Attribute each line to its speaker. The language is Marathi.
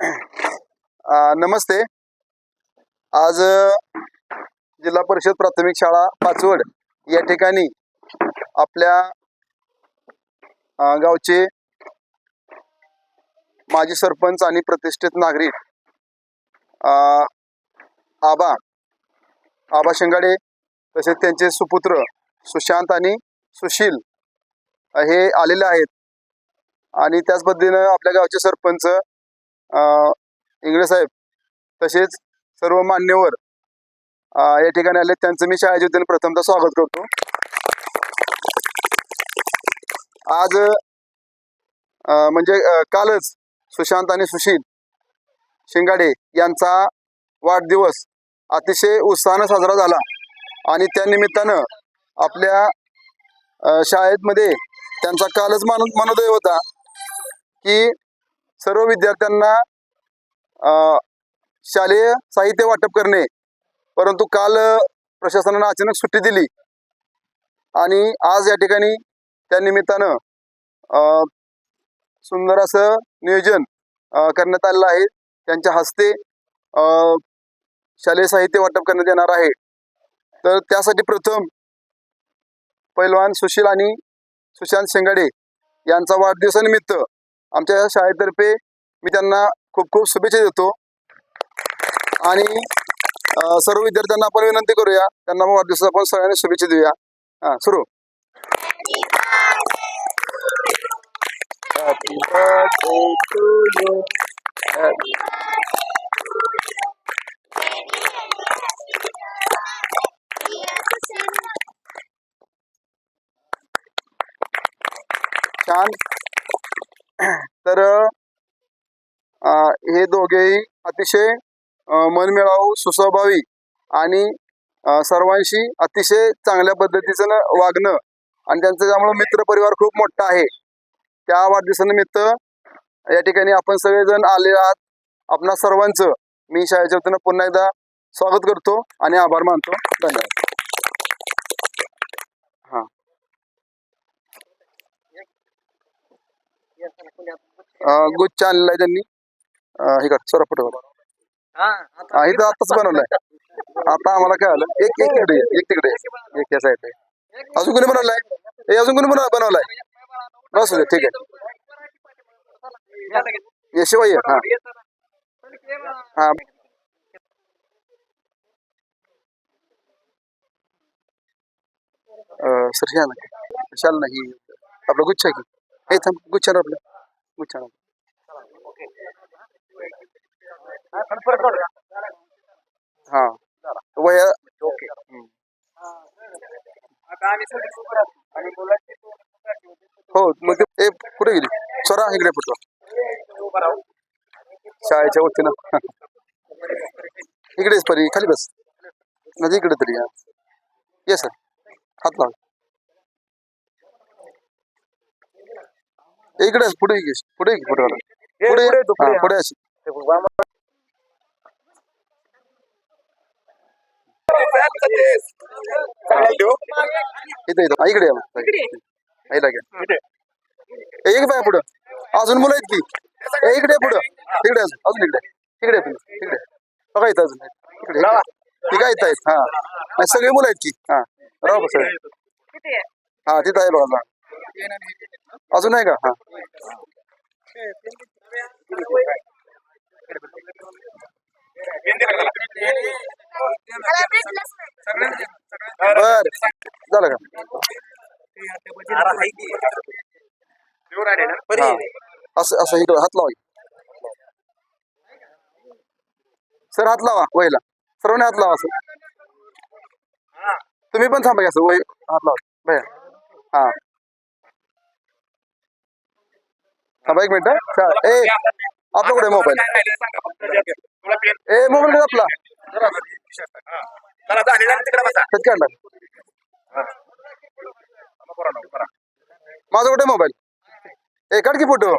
Speaker 1: अं, नमस्ते. आज जिल्हा परिषद प्राथमिक शाळा पाचवड या ठिकाणी आपल्या गावचे माजी सरपंच आणि प्रतिष्ठित नागरिक अं, आबा आबा शेंगाडे तसेच त्यांचे सुपुत्र सुशांत आणि सुशील हे आलेले आहेत. आणि त्याच पद्धतीनं आपल्या गावचे सरपंच अं, इंगळे साहेब तसेच सर्व मान्यवर या ठिकाणी आले त्यांचं मी शाळेच्या वतीने प्रथमतः स्वागत करतो. आज म्हणजे कालच सुशांत आणि सुशील शिंगाडे यांचा वाढदिवस अतिशय उत्साहानं साजरा झाला. आणि त्या निमित्तानं आपल्या शाळेमध्ये त्यांचा कालच मान मनोदय होता की सर्व विद्यार्थ्यांना अं, शालेय साहित्य वाटप करणे. परंतु काल प्रशासनानं अचानक सुट्टी दिली. आणि आज या ठिकाणी त्या निमित्तानं अं, सुंदर असं नियोजन करण्यात आलेलं आहे. त्यांच्या हस्ते अं, शालेय साहित्य वाटप करण्यात येणार आहे. तर त्यासाठी प्रथम पैलवान सुशील आणि सुशांत शेंगाडे यांचा वाढदिवसानिमित्त आमच्या शाळेतर्फे मी त्यांना खूप खूप शुभेच्छा देतो. आणि सर्व विद्यार्थ्यांना आपण विनंती करूया त्यांना मग आपण सगळ्यांनी शुभेच्छा देऊया. हा सुरू. Happy birthday to you. Happy- छान. तर हे दोघेही अतिशय मनमिळावू सुस्वभावी आणि सर्वांशी अतिशय चांगल्या पद्धतीचं वागणं आणि त्यांचं त्यामुळे मित्र परिवार खूप मोठा आहे त्या वाढदिवसानिमित्त या ठिकाणी आपण सगळेजण आले आहात. आपणा सर्वांचं मी शाळेच्या वतीनं पुन्हा एकदा स्वागत करतो आणि आभार मानतो. धन्यवाद. गुच्छ आणलेला आहे त्यांनी हे कर सोरा. हा इथं आताच बनवलाय. आता आम्हाला काय आलं? एक एक तिकडे एक तिकडे एक या साईड अजून कोणी बनवलाय? हे अजून कोणी बनव बनवलाय? बस दे ठीक आहे. ये शिवाय. हा. हा. सर शाल शाल नाही आपलं गुच्छ आहे की? हे थांब गुच्छ आपलं. गुच्छ आहे ना. हा वया हम्म. हो मग ते कुठे गेली सोरा इकडे पुढचं शाळेच्या वतीनं इकडेच परी खाली बस। नदी इकडे तरी या ये सर हात लाव इकडेच पुढे ये, पुढे ये, पुढे. पुढे. हा, पुढे अशी. इथे इथं. हा, इकडे या मग. आईला घ्या. ए, एक बाय पुढं. अजून मुलं आहेत की? ए, इकडे पुढं. इकडे अजून अजून इकडे. इकडे इकडे बघा इथं अजून. इकडे इकडे. ती काय इथं आहेत? हा. नाही, सगळे मुलं आहेत की? हा. राहा बस. हा तिथं आहे बघा. अजून आहे का? हा. बर. झालं का? असं असं इकडं हात लावा. सर हात लावा वहीला. सर्वांनी हात लावा असं. तुम्ही पण थांबा असं वही हात लावा. भैया. हा. थांबा एक मिनिट. ए आपला कुठे मोबाईल? ए मोबाईल कुठे आपला. काढला माझा कुठे मोबाईल? ए काढ की फोटो.